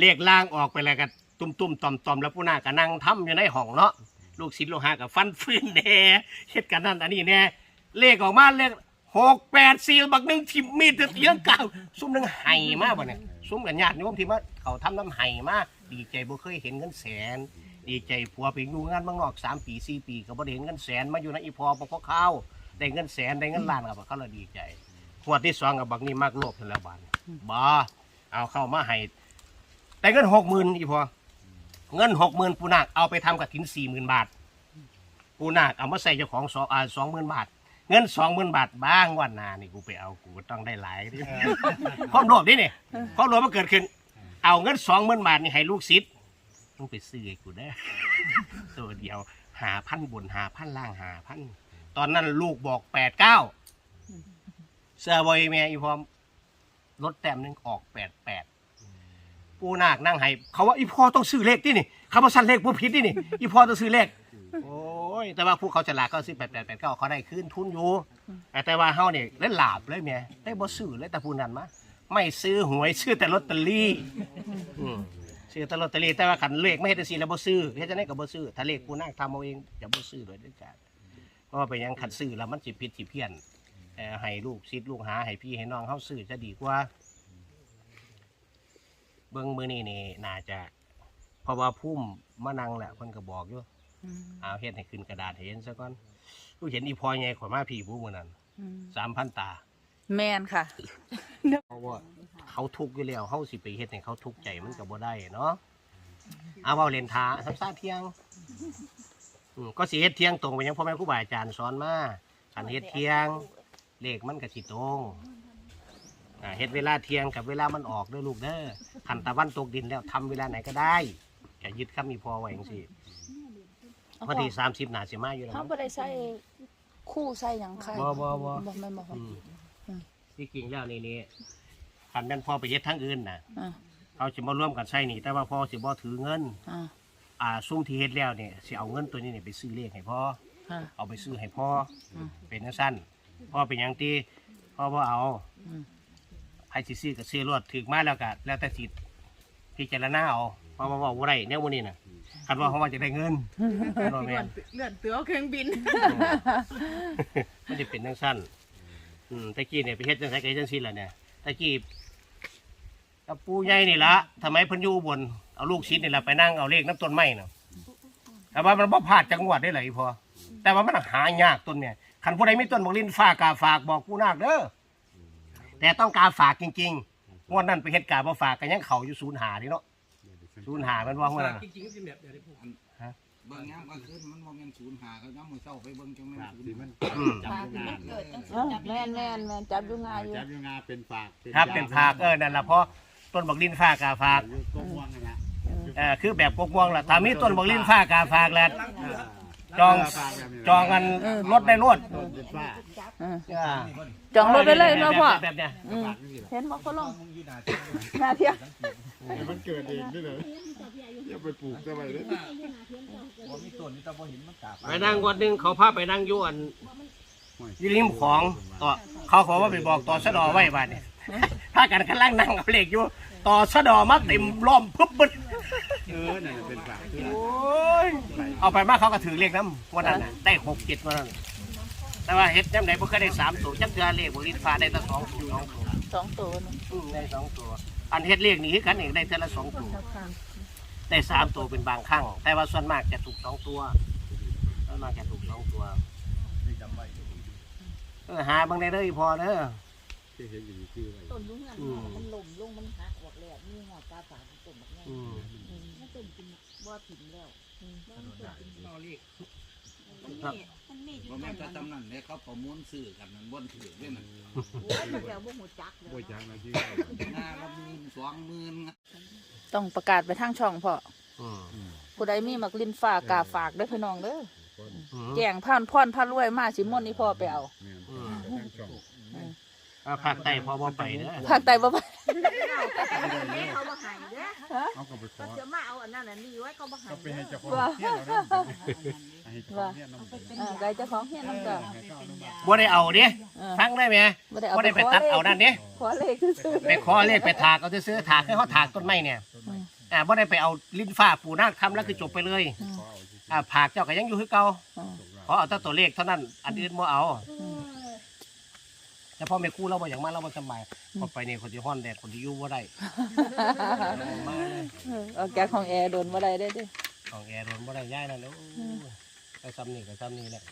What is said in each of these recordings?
เรียกล่างออกไปแล้วก็ตุ่มตุ่มต่อมต่อมแล้วผู้หน้าก็นั่งทำอยู่ในห้องเนาะลูกศิษย์ลูกหากับฟันฟื้นแน่เฮ็ดกันนั่นอันนี้แน่เลขออกมาเลขหกแปดสี่บักหนึ่งทิมมีดเลี้ยงเก่าซุ้มหนึ่งไห่มากบ่เนี่ยซุ้มกับญาติโยมที่มาเขาทำน้ำไห่มากดีใจบ่เคยเห็นเงินแสน ดีใจผัวไปอยู่งานเมืองนอกสามปีสี่ปีก็บ่ได้เห็นเงินแสนมาอยู่ในอีพอปกข้าวได้เงินแสนได้เงินล้านกับเขาเลยดีใจขวดที่สองกับบักนี้มากโลภนั่นแล้วบานบ่เอาเข้ามาให้ แต่เงินหกหมื่นอีพอเงินหกหมื่นปูนาคเอาไปทำกับถินสี่หมื่นบาท ปูนาคเอามาใส่เจ้าของสองอ่าสองหมื่นบาท เงินสองหมื่นบาทบ้างวันหนานี่กูไปเอากูก็ต้องได้หลายดิความโลภนี่นี่ความโลภมันเกิดขึ้น เอาเงินสองหมื่นบาทนี่ให้ลูกศิษย์ต้องไปซื้อให้กูได้อ ตัวเดียวหาพันบนหาพันล่างหาพันตอนนั้นลูกบอกแปดเก้าเสื้อบอยแม่อีพร้อมรถแต้มหนึงออกแปดแปด ปูนาคนั่งให้เขาว่าอีพ่อต้องซื้อเลขที่นี่เขาบอกสั้นเลขผู้ผิดที่นี่อีพ่อต้องซื้อเลขโอ้ยแต่ว่าผู้เขาฉลาดก็ซื้อแปดแปดแปดเก้าเขาได้คืนทุนอยู่แต่ว่าเฮาเนี่ยเล่นหลาบเลยแม่ได้บ่ซื้อเลยแต่ผู้นั้นมาไม่ซื้อหวยซื้อแต่ลอตเตอรี่ซื้อแต่ลอตเตอรี่แต่ว่าขันเลขไม่เฮ็ดจังซี่แล้วบ่ซื้อเฮ็ดจังได๋ก็บ่ซื้อถ้าเลขผู้นั่งทำเอาเองจะบ่ซื้อโดยเด็ดขาดเพราะว่าเป็นยังขันซื้อแล้วมันสิผิดสิเพี้ยนให้ลูกศิษย์ลูกหาให้พี่ให้น้องเฮาซื้อจะดีกว่า เบิ่งมื้อนี้นี่น่าจะเพราะว่าพุ่มมานั่งแหละเพิ่นก็บอกอยู่อืมเอาเฮ็ดให้ขึ้นกระดาษให้เห็นซะก่อนกูเห็นอีพอใหญ่ข่อยมาพี่ผู้มื้อนั้นอืม3,000ตา แมนค่ะ เพราะว่าเขาทุกข์อยู่แล้วเขาสิไปเฮ็ดให้เขาทุกข์ใจมันก็บ่ได้เนาะเอาเว้าเล่นทาสัมซาเที่ยงอืมก็สิเฮ็ดเที่ยงตรงไปยังพ่อแม่ครูบาอาจารย์สอนมาคันเฮ็ดเที่ยงเลขมันก็สิตรง อ่าเฮ็ดเวลาเที่ยงกับเวลามันออกเด้อลูกเด้อคันตะวันตกดินแล้วทำเวลาไหนก็ได้จะยึดคำมีพอไว้จังซี่วันที่30น่าสิมาอยู่แล้วเขามั้ง บ่ได้ใส่คู่ใส่หยังค่ะบ่บ่บ่ บ่แม่นบ่ค่ะอืมอืมที่จริงแล้วนี่นี่คันแม่นพ่อไปเฮ็ดทั้งอื่นน่ะอ่าเขาสิมาร่วมกันใช้นี่ แต่ว่าพ่อสิบ่ถือเงิน อ่าอ่าซุ่มที่เฮ็ดแล้วเนี่ยสิเอาเงินตัวนี้เนี่ยไปซื้อเลขให้พ่อค่ะเอาไปซื้อให้พ่ออมเป็นจังซั่นพ่อเป็นหยังตีพ่อบ่เอาอืมใค รสิซื้อก็ซื้อรวดถึกมาแล้วก็แล้วแต่สิพิจารณาเอาเพราะว่าเว้าบ่ได้แนวมื้อนี้น่ะคันว่าเขาว่าจะได้เงินบ่แม่นเลื่อนตัวเครื่องบิน มันจะเป็นจังซั่นอืมตะกี้เนี่ยไปเฮ็ดจังไสก็เฮ็ดจังซี่แหละเนี่ยตะกี้กับปู่ใหญ่นี่ล่ะทำไมเพิ่นอยู่อุบนเอาลูกศิษย์นี่ล่ะไปนั่งเอาเลขน้ำต้นไม้น่ะแต่ว่ามันบ่พลาดจังหวัดได้เลยพอแต่ว่ามันหายากต้นเนี่ยคันผู้ใดมีต้นบอกลิ้นฟ้ากาฝากบอกผู้นาคเด้อ แต่ต้องการฝากจริงๆงวดนั้นไปเฮ็ดกาบ่ฝากกันยังเขาอยู่ศูนย์หานี่เนาะศูนย์หามันว่างวดนั้นน่ะจริงๆก็เป็นแบบเดียวที่ผมเบิ่งยามกลางคืนมันบ่แม่นศูนย์หาเขายามมื้อเช้าไปเบิ่งจังแม่นศูนย์ที่มันอืมจับอยู่งานเออแม่นแม่นแม่นจับอยู่ง่ายอยู่จับอยู่งานเป็นฝากครับเป็นฝากเออนั่นล่ะเพราะต้นบอกลิ้นฟ้ากาฝากอยู่ก็ม่วงนะฮะเออคือแบบกกม่วงล่ะถ้ามีต้นบอกลิ้นฟ้ากาฝากแล้วจองฝากแบบนี้จองกันรถได้รถเป็นฝากเอออ่าจองรถไปเลยเนาะพ่อแบบเนี้ยอืมฝากนี่แหละเห็นบ่พ่อลงหน้าเที่ยงมันเกิดเองด้วยเลยอย่าไปปลูกทำไมเลยไปนั่งวันหนึ่งเขาพาไปนั่งอยวนอยูริมของต่อเขาขอว่าไปบอกต่อสะดอไว้บ้านเนี่ยพากันกำลังนั่งเอาเหล็กอยู่ ต่อสะดอมาเต็มล้อมปึ๊บปึ๊บเออนี่นเป็นฝากคือโอ้ยเอาไปมาเขาก็ถือเลขน้ำวันนั้นน่ะได้หกเจ็ดวันนั้น แต่ว่าเฮ็ดยังไงบ่เคยได้สามตัวจักเดือนเลขบริฟ้าได้แต่สองตัวสองตัวสองตัวนึงอืมได้สองตัว อันเฮ็ดเลขนี่คือกันเองได้เท่าละสองตัว ได้สามตัวเป็นบางครั้ง แต่ว่าส่วนมากจะถูกสองตัวส่วนมากจะถูกสองตัวเออหาบางได้เลยพอเด้อที่เห็นอยู่คืออะไรต้นลุงอะอืมมันหล่มลงมันหักออกแล้วมีหัวปลาฝาต้นแบบนี้อืมมันต้นกินบ่ถิ่มแล้วมันต้นกินครับ มันมีบ่แม่นแต่ตำนั้นเด้เขาประมูลซื้อกันนั่นบ่นถือด้วยนั่นโอ้ยมันแล้วบ่หูจักเลยโบยจางนะที่หน้าละหมื่นสองหมื่นต้องประกาศไปทางช่องพ่ออืมผู้ใดมีมักลิ้นฟ้ากาฝากเด้อพี่น้องเด้ออืมแจ้งพานพรพารวยมาสิม่วนนี่พ่อไปเอาเนี่ยอืมทั้งช่องอ่าภาคใต้พอบ่ไปเด้อภาคใต้บ่ไปเขาบ่ใหาย เด้อเอาก็ไปขเขาอจะมาเอาอันนั้นอันนี้ไว้เขาบ่ใหาก็ยไปให้เจ้าของเที่ยวแล้วให้เจ้าของเที่ยวน้ำอ่าไกเจ้าของเฮียนนำจ้ะให้เขาอนุมัติบ่ได้เอาเด้เออฟังได้ไหมบ่ได้เอาบ่ได้ไปตัดเอานั่นเด้ขอเลขซื่อไปขอเลขไปถากเอาซื้อๆถากให้เขาถากต้นไม้เนี่ยอ่าบ่ได้ไปเอาลิ้นฟ้าปูนาคทำแล้วคือจบไปเลยอืมอ่าผากเจ้าก็ยังอยู่คือเก่าอืมขอเอาแต่ตัวเลขเท่านั้นอันอื่นบ่เอา อืม แต่พ่อแม่ครู่เราบ่อย่างมาเราบ่สบายพอไปนี่คนที่ฮ้อนแดดคนที่อยู่บ่ได้มาเลยเออเอาแก๊สของแอร์โดนบ่ได้ได้เด้ของแอร์โดนบ่ได้ย้ายนั่นแล้วไปซ้ำนี่ก็ซ้ำนี่แหละ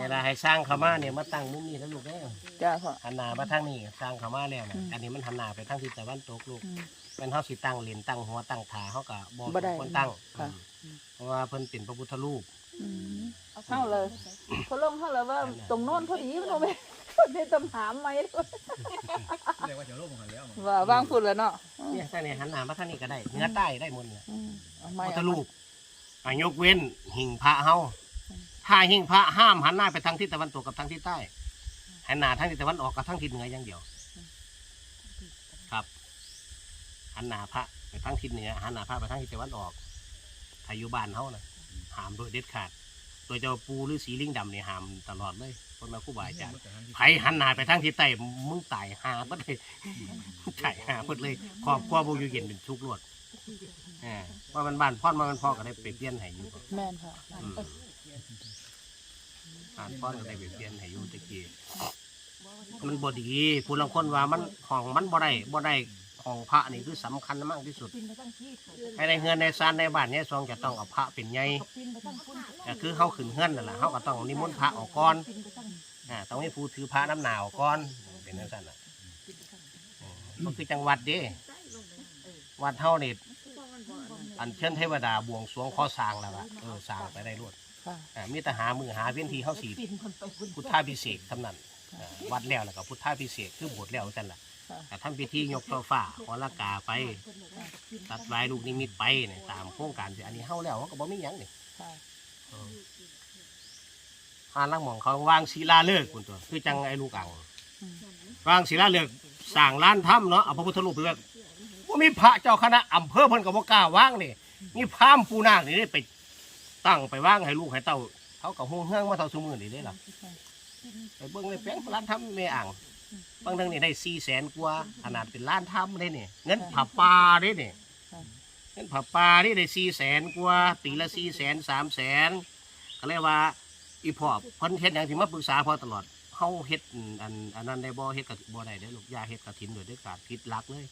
เวลาให้สร้างเขามาเนี่ยมาตั้งมุมนี้แล้วลูกเด้อจ้าพ่อหันหน้ามาทางนี้สร้างเขามาแล้วนะอืมอันนี้มันหันหน้าไปทางทิศตะวันตกลูกอืมเป็นเฮาสิตั้งเหรียญตั้งหัวตั้งขาเฮาก็บ่บ่ได้ควรตั้งค่ะอืมเพราะว่าเพิ่นเป็นพระพุทธรูปอืม เข้าเลยเขาลงเข้าเลยว่าตรงโน้นพอดีมันเอาไปได้ตำหามไหมเรียกว่าจะลงกันแล้วว่าว่างพูดแล้วเนาะเนี่ยแต่เนี่ยหันหน้ามาทางนี้ก็ได้เหนือใต้ได้หมดเลยอืมเอาพไม้ระพุทธเอารูปอะยกเว้นหิ่งพระเฮาถ้าหิ่งพระห้ามหันหน้าไปทางทิศตะวันตกกับทางทิศใต้หันหน้าทางทิศตะวันออกกับทางทิศเหนืออย่างเดียว ครับหันหน้าพระไปทางทิศเหนือหันหน้าพระไปทางทิศตะวันออกถ้าอยู่บ้านเฮานะ ห้ามโดยเด็ดขาด โดยเจ้าปูหรือสีลิงดำเนี่ยห้ามตลอดเลยคนมาครู่บาอาจารย์ไผหันหน้าไปทางทิศใต้มึงตายหาเบิดเลยตายหาเบิดเลยครอบครัวบ่อยู่เย็นเป็นทุกข์รวดอ่าว่ามันบ้านพ่อนมามันพ่อก็ได้ไปเปลี่ยนให้อยู่แม่นค่ะอืมบ้านพ่อนก็ได้ไปเปลี่ยนให้อยู่ตะกี้มันบ่ดีผู้ลางคนว่ามันห้องมันบ่ได้บ่ได้ ห้องพระนี่คือสำคัญมากที่สุดปินไปตั้งที่ให้ในเฮือนในซานในบ้านเนี่ยซองจะต้องเอาพระเป็นใหญ่ปินไปตั้งพุ่นก็คือเฮาขึ้นเฮือนนั่นแหละเฮาก็ต้องนิมนต์พระออกก่อนปินไปตั้งอ่าต้องให้ผู้ถือพระน้ำหนาวก่อนเป็นจังซั่นน่ะอืมก็คือจังหวัดเด้วัดเฮานี่อันเชิญเทวดาบวงสรวงขอสร้างแล้วล่ะเออสร้างไปได้รวดค่ะอ่ามีแต่หามือหาเว้นที่เฮาสิปินคนไปพุ่นพุทธาพิเศษกเท่านั้นอ่าวัดแล้วแล้วก็พุทธาพิเศษกคือบวชแล้วจังล่ะค่ะ แต่ทำพิธียกช่อฟ้าขอละกาไป ตัดลายลูกนิมิตไปเนี่ยตามโครงการสิอันนี้เฮาแล้วเขาก็บ่มีหยังนี่ค่ะหาลังหมองเขาวางศิลาฤกษ์คุณตัว คือจังไอ้ลูกอังอืมวางศิลาฤกษ์สร้างล้านถ้ำเนาะเอาพระพุทธรูปไปไว้ว่ามีพระเจ้าคณะอำเภอเพิ่นก็บ่กล้าวางนี่มีพราหมณ์ปูนาคนี่ได้ไปตั้งไปวางให้ลูกให้เต้าเขาก็ฮู้เฮืองมาเท่าซุมื้อนี่เด้ล่ะไปเบิ่งเลยแปลงล้านถ้ำแม่อ่าง บางเรื่องนี่ได้400,000กว่าขนาดเป็นล้านถ้ำเลยนี่เงินผับปลาเด้นี่เงินผับปลานี่ได้สี่แสนกว่าปีละสี่แสนสามแสนก็เลยว่าอีพ่อเพิ่นเฮ็ดหยังสิมาปรึกษาพ่อตลอดเฮาเฮ็ดอันอันนั้นได้บ่เฮ็ดกะบ่ได้เด้อลูกอย่าเฮ็ดกฐินโดยเด็ดขาดผิดหลักเลย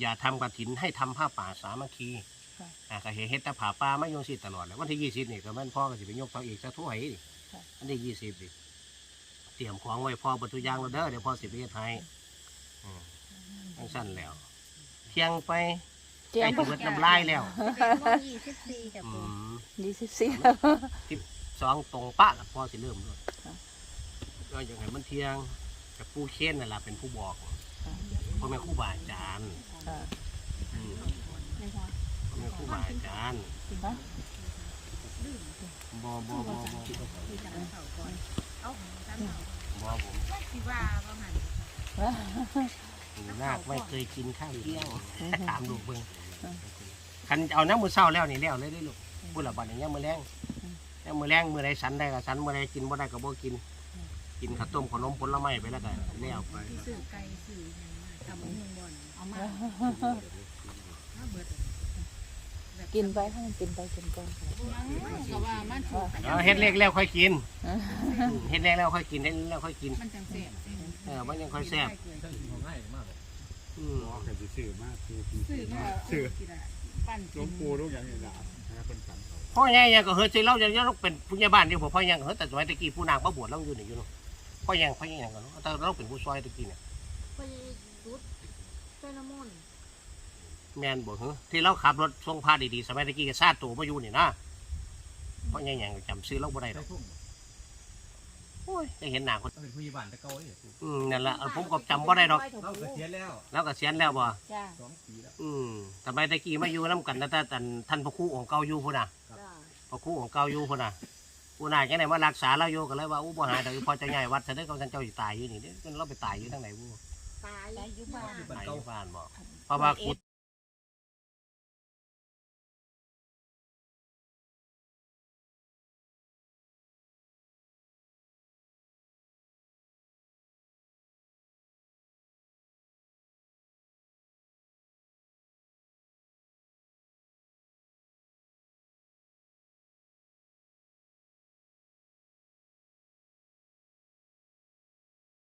อย่าทำกฐินให้ทำผ้าป่าสามัคคีค่ะอ่าก็เฮ็ดแต่ผ้าป่ามาโยงสิตลอดแล้ววันที่20นี่ก็แม่นพ่อก็สิไปยกเสาเอกซะทั่วให้ดิค่ะอันที่20นี่เต รียมของไว้พ่อประตูยางแล้วเด้อเดี๋ยวพ่อสิไปเฮ็ดให้อืมจังซั่นแล้วเที่ยงไปเจียใกล้งสิเบิดน้ำลายแล้วยี่สิบสี่จ้ะอืปูมยี่สิบสี่สองตรงปะกับพ่อสิเริ่มด้วยค่ะก็อย่างไรมันเที่ยงกับผู้เค้นนั่นแหละเป็นผู้บอกพ่อแม่ครู่บาอาจารย์ค่ะอืมพ่อแม่ครู่บาอาจารย์ฮะบอบอบอ บอาบอผมที่ว่าว่าหันหนูนาคไม่เคยกินข้าวเที่ยงถามลูกเบิ่งคันเอาน้ำมือเศร้าแล้วนี่แล้วเลยได้ลูกพูดละบัดนี้ยมือแรงยังมือแรงมือใดสันได้ก็สันมือใดกินบ่ได้ก็บ่กิน กินข้าวต้มขนมผลไม้ไปแล้วก็แล้วไปสื่อไก่สื่อทำมุ่งบอลเอามา กินไปให้มันกินไปกินก่อนเขาว่ามันถูกเอาเฮ็ดเล็กแล้วค่อยกินอืมเฮ็ดเล็กแล้วค่อยกินเฮ็ดเล็กแล้วค่อยกินมันจังเสียบเออมันยังค่อยแซ่บอืมหมอเคยสิซื้อมาซื้อสื่อมาซื้อปั้นหลวงปู่ลูกอย่างนี้ล่ะนะคนฝันเขาพ่อใหญ่ยังก็เฮ็ดสิเราจะยังต้องเป็นผู้ใหญ่บ้านอยู่บ่พ่อใหญ่ก็เฮ็ดแต่สมัยตะกี้ผู้นางมาบวชเราอยู่นี่อยู่เนาะพ่อใหญ่พ่อใหญ่ยังก็เนาะแต่เราเป็นผู้ซอยตะกี้เนี่ยไปจุดเป็นน้ำมนต์ แม่นบ่เหรอที่เราขับรถส่งพาดีๆสมัยตะกี้ก็ซาดตัวมาอยู่นี่นะพ่อใหญ่ยังจำชื่อเราบ่ได้ดอกโอ้ยได้เห็นหน้าคนต้องเป็นผู้ใหญ่บ้านแต่เก่าเลยอืมนั่นล่ะเออผมก็จำบ่ได้ดอกเราเกษียณแล้วแล้วก็เสียณแล้วบ่จ้าสองปีแล้วอืมสมัยตะกี้มาอยู่นํกันแต่แต่ท่านท่านพระครูของเก่าอยู่พุ่นน่ะจ้าพระครูของเก่าอยู่พุ่นน่ะผู้นายจังได๋มารักษาเราอยู่ก็เลยว่าอู้บ่หายดอกพอจะย้ายวัดซะเด้อเขาท่านเจ้าสิตายอยู่นี่เด้อเราไปตายอยู่ทางไหนบ่ตายอยู่บ้านตายอยู่บ้านบ่เพราะว่าขุด